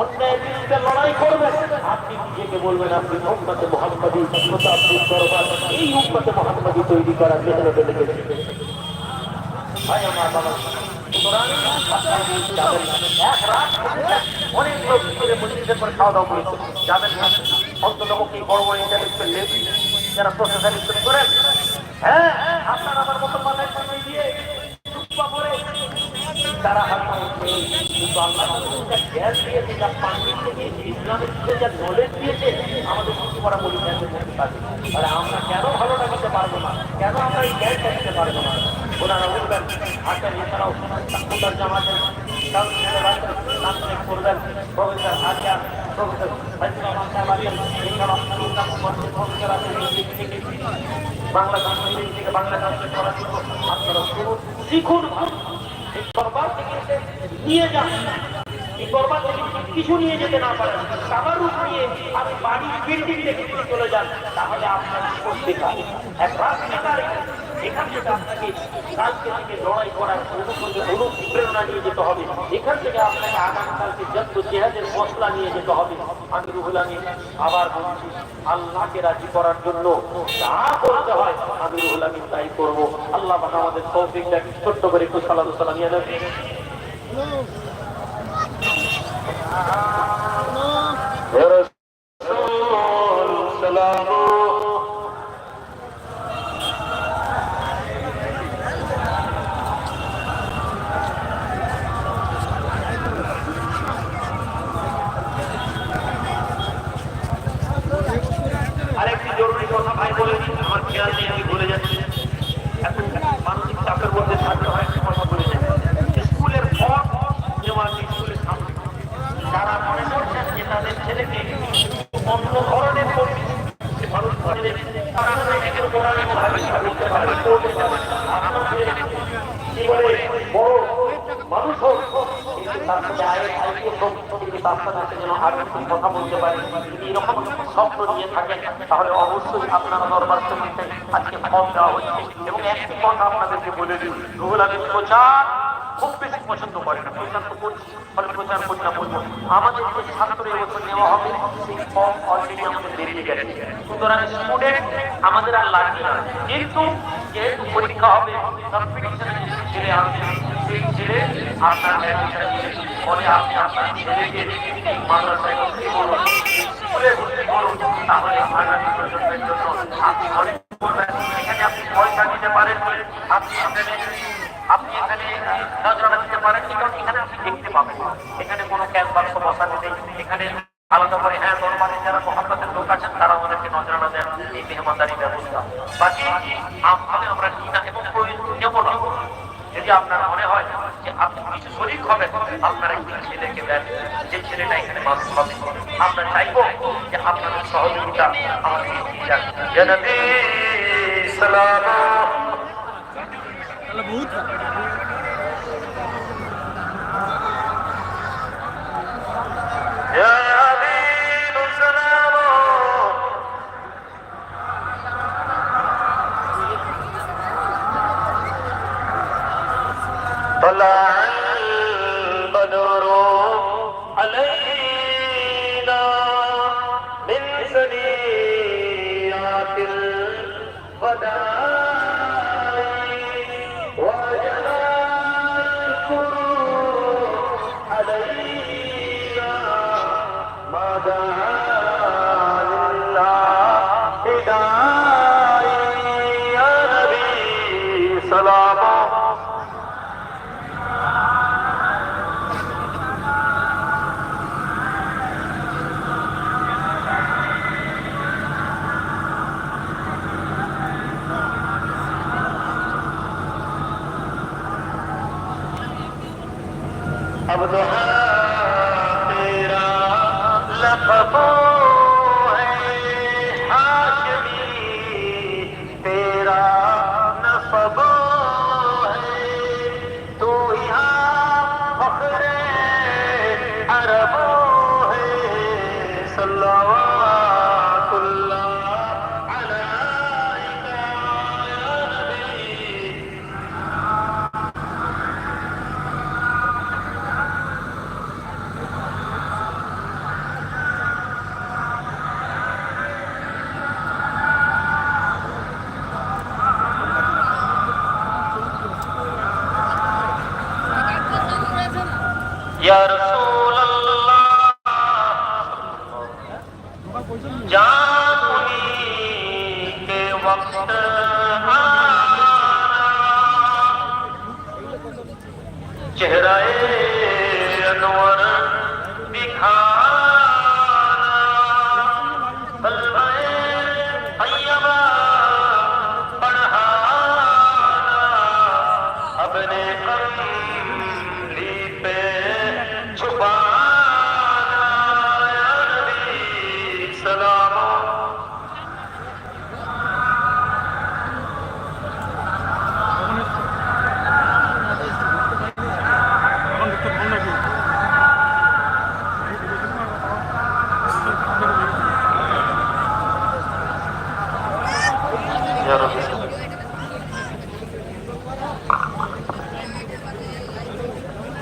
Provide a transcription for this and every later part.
অন্যায়ের বিরুদ্ধে লড়াই করবেন আপনি নিজেকে বলবেন, আপনি উম্মতে মোহাম্মদী উম্মতে মোহাম্মদী তৈরি করার মেহনতে লেগেছে ভাই অনেক লোক ভিতরে মসজিদের খাওয়া দাওয়া করেছে। যাবেন না। অন্তত কি বড় বড় ইন্টালেকচুয়াল লেডি যারা প্রফেসর করেন। হ্যাঁ আপনার আমার তারা কিন্তু আল্লাহ যা দিয়েছে যা পান্ডিত্য দিয়েছে ইসলামের নলেজ দিয়েছে আমাদের কিছু করা বলি জ্ঞানের মধ্যে আমরা কেন ভালো লাগাতে পারব না কেন আমরা এই জ্ঞানটা দিতে পারব না ওনারা উঠবেন হাতের এছাড়াও সাকুলার জামাতের কাউন্সিলের নাম করবেন প্রফেসর হাজিয়া প্রফেসর বাংলা সংস্কৃতি থেকে বাংলা সংস্কৃতি আপনারা শুনুন শিখুন নিয়ে যান এই দরবার থেকে কিছু নিয়ে যেতে না পারেন। রূপ নিয়ে আপনি বাড়ির বিল্ডিং থেকে চলে যান, তাহলে আপনার বেকার এক রাত বেকার এখান থেকে আপনাকে কালকে থেকে লড়াই করার অনুপ্রেরণা নিয়ে যেতে হবে। এখান থেকে আপনাকে আগামীকালকে যত মশলা নিয়ে যেতে হবে, আমি আবার বলছি, আল্লাহকে রাজি করার জন্য যা করতে হয় আমি তাই করব। আল্লাহ আমাদের তৌফিকটা ছোট্ট করে একটু সালাম সালাম নিয়ে নেবে সালাম আরেকটি জরুরি কথা ভাই বলে দিন আমার খেয়াল নেই আমি ভুলে যাচ্ছি এখন মানসিক চাপের মধ্যে থাকতে হয় একটা কথা বলে যাই স্কুলের ফর্ম নেওয়ার স্কুলের সামনে যারা মনে করছেন যে তাদের ছেলেকে অন্য ধরনের পরিবেশ মানুষ করে তারা নিজেদের কোরআনে ভালোভাবে করতে পারে পড়তে পারে আপনার ছেলে কি বলে বড় মানুষ হোক কিন্তু তার সাথে আয়ের আইপিএস হোক কিন্তু তার সাথে একটা কথা বলতে পারে যদি এরকম স্বপ্ন নিয়ে থাকেন তাহলে অবশ্যই আপনারা দরবার সমিতিতে আজকে ফর্ম দেওয়া হচ্ছে এবং একটি আপনাদেরকে বলে দিই রুহুল প্রচার খুব বেশি পছন্দ করে না প্রচার তো করছি ফলে প্রচার করছি না বলব আমাদের যে সুতরাং স্টুডেন্ট আমাদের আর লাগবে না কিন্তু যেহেতু পরীক্ষা হবে কম্পিটিশনে ছেলে আসবে সেই ছেলে এখানে আপনি পয়সা দিতে পারেন আপনি এখানে আপনি এখানে নজরানা দিতে পারেন কারণ এখানে আপনি দেখতে পাবেন এখানে কোনো ক্যাশ বাক্স নেই এখানে আলাদা করে হ্যাঁ দরবারে যারা মহাপ্রতের লোক আছেন তারা আমাদেরকে নজরানা দেন এই মেহমানদারি ব্যবস্থা বাকি আমি। আমরা নিই না এবং যদি আপনার মনে হয় আপনি কিছু শরীর হবেন আপনার একটি ছেলেকে দেন যে ছেলেটা এখানে মানুষ হবে আমরা চাইব যে আপনাদের সহযোগিতা আমাদের দিয়ে যান الوداع जानी के वक्त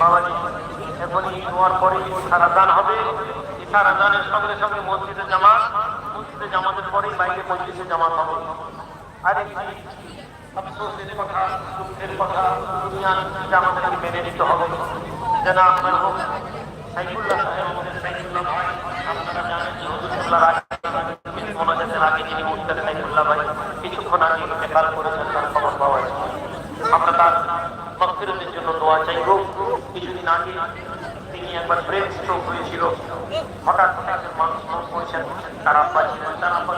বাবাজি দান হবে সারা দানের সঙ্গে সঙ্গে মসজিদে জামাত মসজিদে জামাতের পরেই বাইরে মসজিদে জামাত হবে আর আফসোসের কথা দুঃখের কথা মেনে নিতে হবে যেন ভাই জানেন যে হুজুরুল্লাহ রায় মোনাজাতের আগে যিনি উঠতেন সাইফুল্লাহ ভাই কিছুক্ষণ আগে ইন্তেকাল করেছেন তার খবর পাওয়া যায় আমরা তার মকফিরতের জন্য দোয়া চাইব কিছুদিন আগে তিনি একবার ব্রেন স্ট্রোক হয়েছিল হঠাৎ একজন মানুষ মন করেছেন তার আব্বা ছিলেন তার আব্বা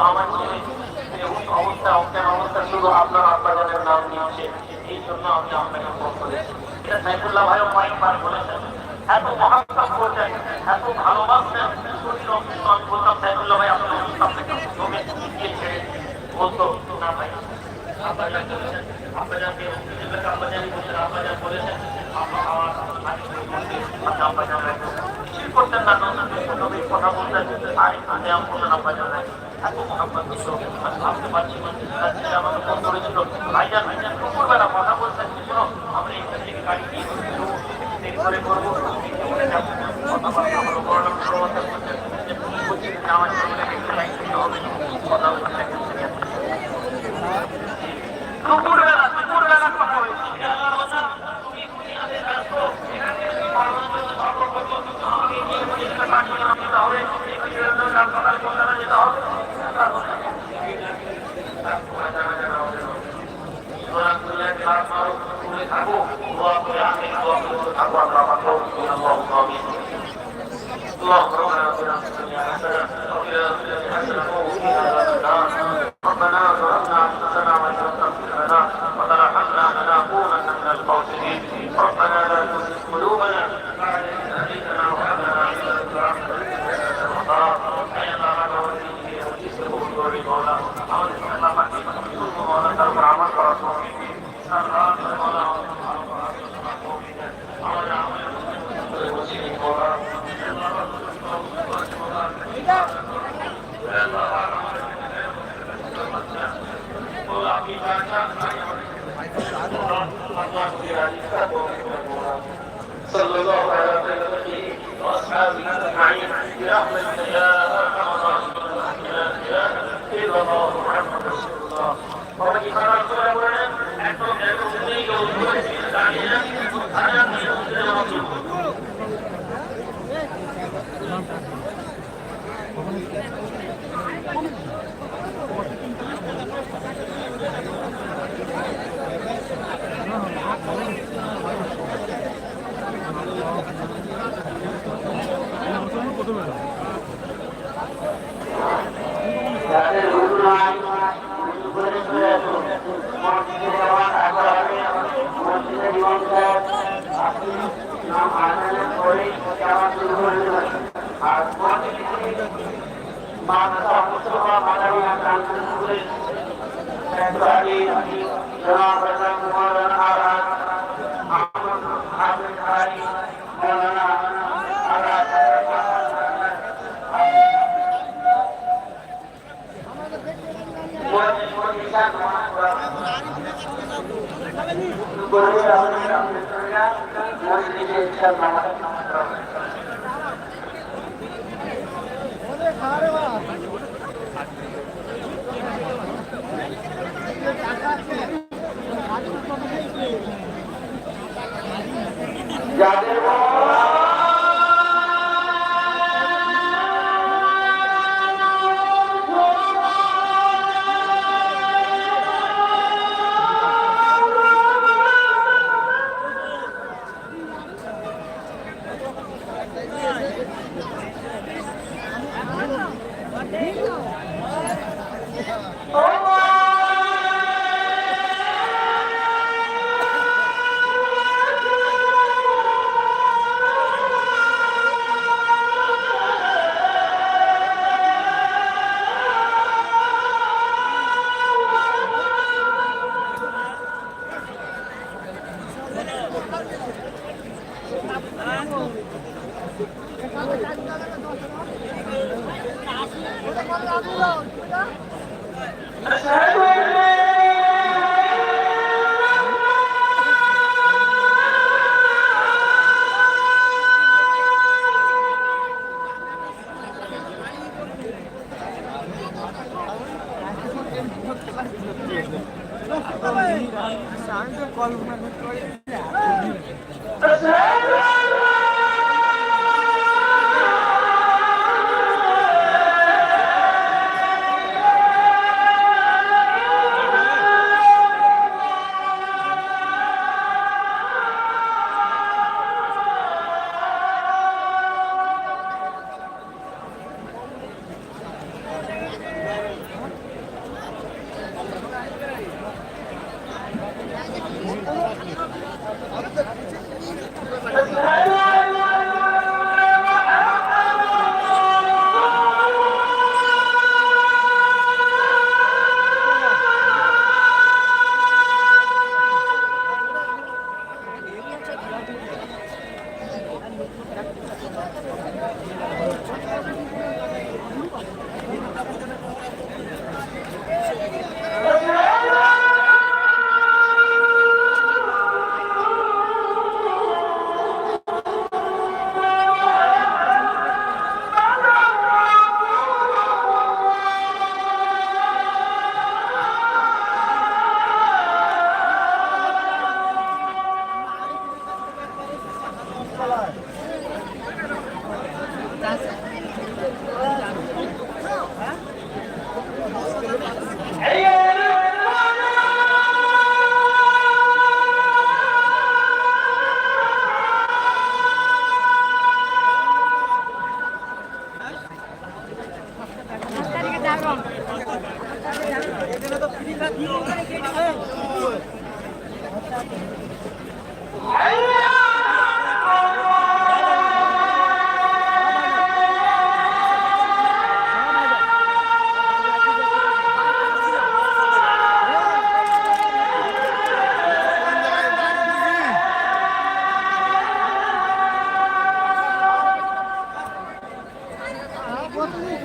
আমার অবস্থা অবস্থা শুধু আপনার নিচ্ছে এই জন্য আমি আপনাকে বলেছেন এত মহাত্মা করতেন এত আমি বলতাম সাইফুল্লাহ ভাই আপনার অসুস্থ আপনাকে জমে গিয়েছে বলতো না ভাই আব্বাজান বলেছেন আব্বাজানকে আব্বাজানি বলছেন আমার আচ্ছা আব্বাজান কিছুই করতেন না এত ছিল আমি ভাবতে পারছি আমাকে ফোন করেছিল ভাইজান ভাইজান দুপুরবেলা কথা মসজিদে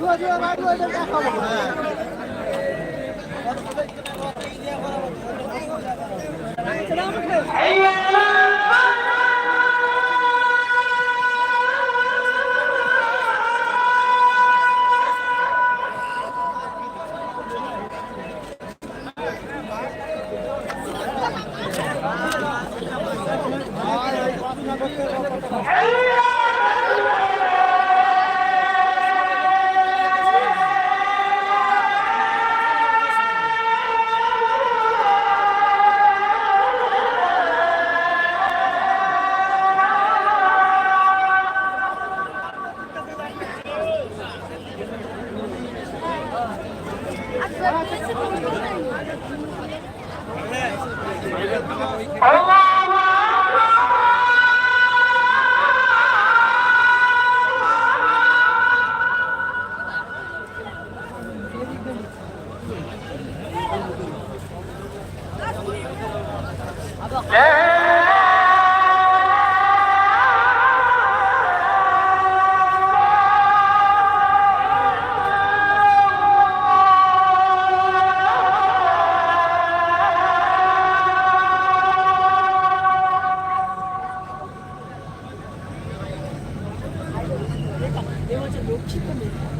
坐坐吧坐一下吧好不好 내가 좀 높이 좀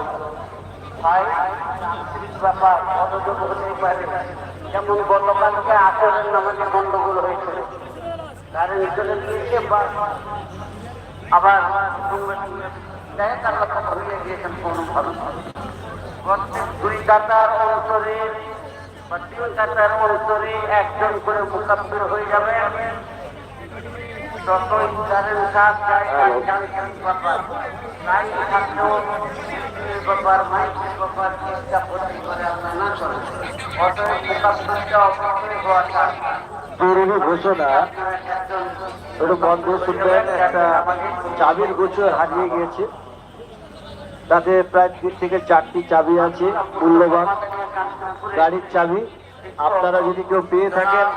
হ্যালো ভাই ব্যাপার মনোযোগ হতেই পারে। যেমন গতকালকে আচরণ আমাদের গন্ডগোল হয়েছিল। কারেন্ট চলে গিয়েছে বা আবার সঙ্গে তার কথা হয়ে গিয়েছেন কোনো ভালো প্রত্যেক দুই দাতার অন্তরে বা তিন দাতার একজন করে মোকাবিল হয়ে যাবে। কাজ যায় থাকলেও ব্যাপার মাইকের ব্যাপার করতে করে আমরা না অতএব জরুরি ঘোষণা একটু বন্ধ শুনবেন একটা চাবির গোছ হারিয়ে গিয়েছে। তাতে প্রায় তিন থেকে চারটি চাবি আছে মূল্যবান গাড়ির চাবি। আপনারা যদি কেউ পেয়ে থাকেন,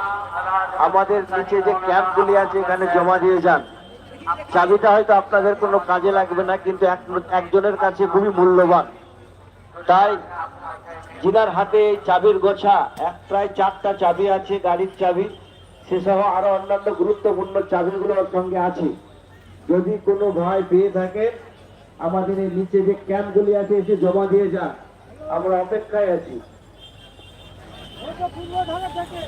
আমাদের নিচে যে ক্যাম্পগুলি আছে, এখানে জমা দিয়ে যান। চাবিটা হয়তো আপনাদের কোনো কাজে লাগবে না, কিন্তু একজনের কাছে খুবই মূল্যবান। তাই যিনার হাতে চাবির গোছা, এক প্রায় চারটা চাবি আছে, গাড়ির চাবি, সেসহ আরও অন্যান্য গুরুত্বপূর্ণ চাবিগুলো ওর সঙ্গে আছে। যদি কোনো ভাই পেয়ে থাকে, আমাদের এই নিচে যে ক্যাম্পগুলি আছে, এসে জমা দিয়ে যান। আমরা অপেক্ষায় আছি। থেকে।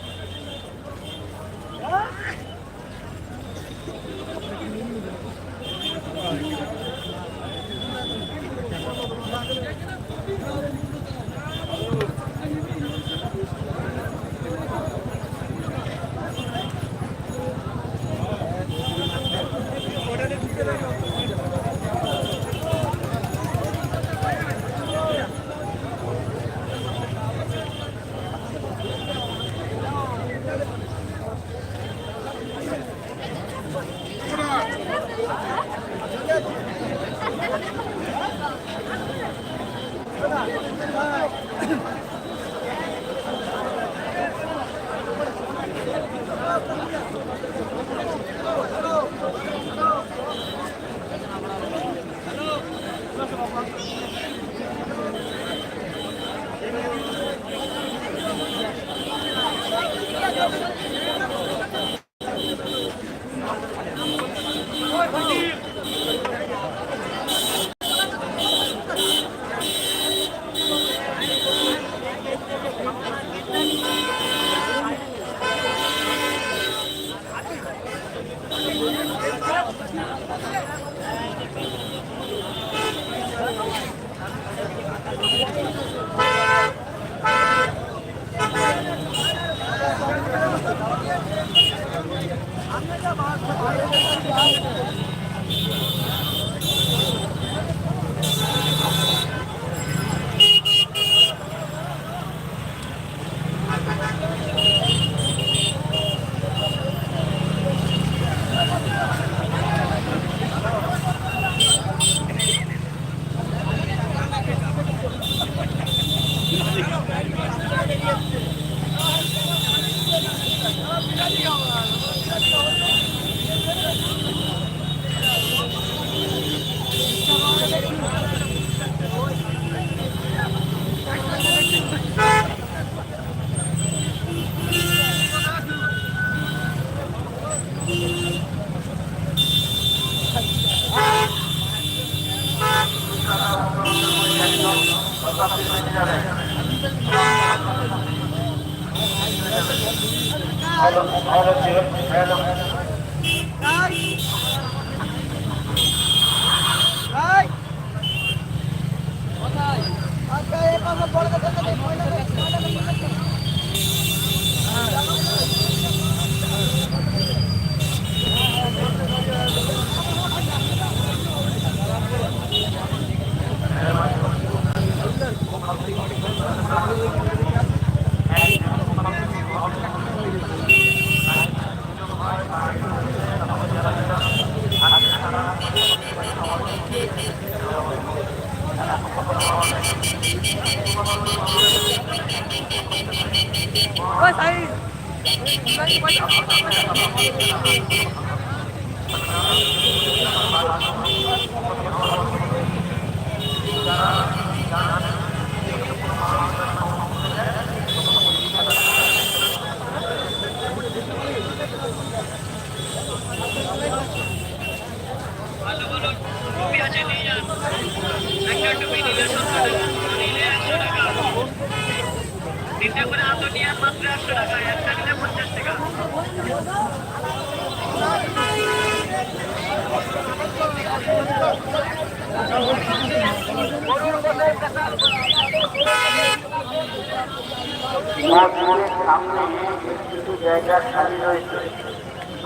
জায়গা খালি রয়েছে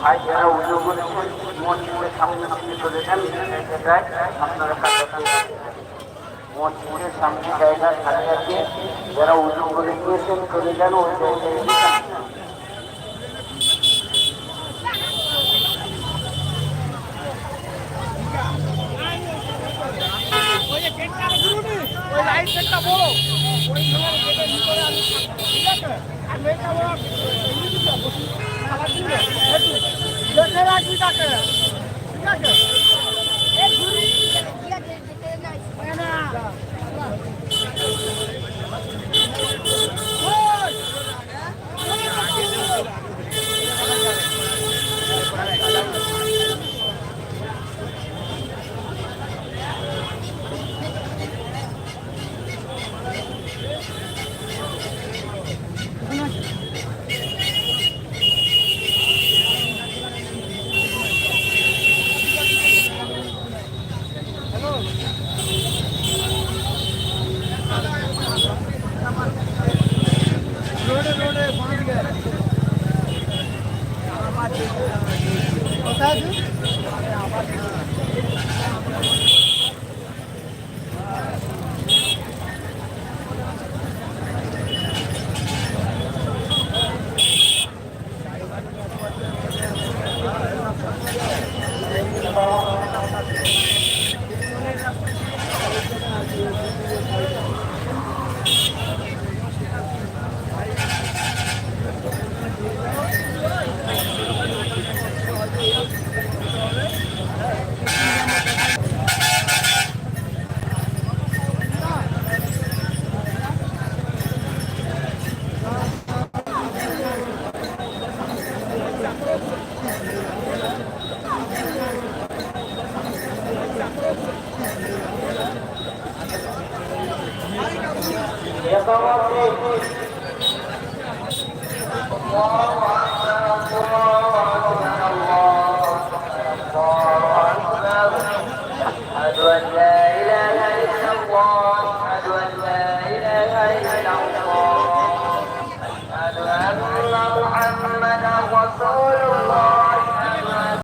ভাই যারা উজু করেছেন মসজিদের সামনে আপনি চলে যান জায়গায় আপনারা কাছাকাছি মসজিদের সামনে জায়গা খালি আছে করে গিয়েছেন চলে যান, ওই জায়গায় লাইট সেটটা বড় ওই সময় ঠিক আছে? আর মেয়েটা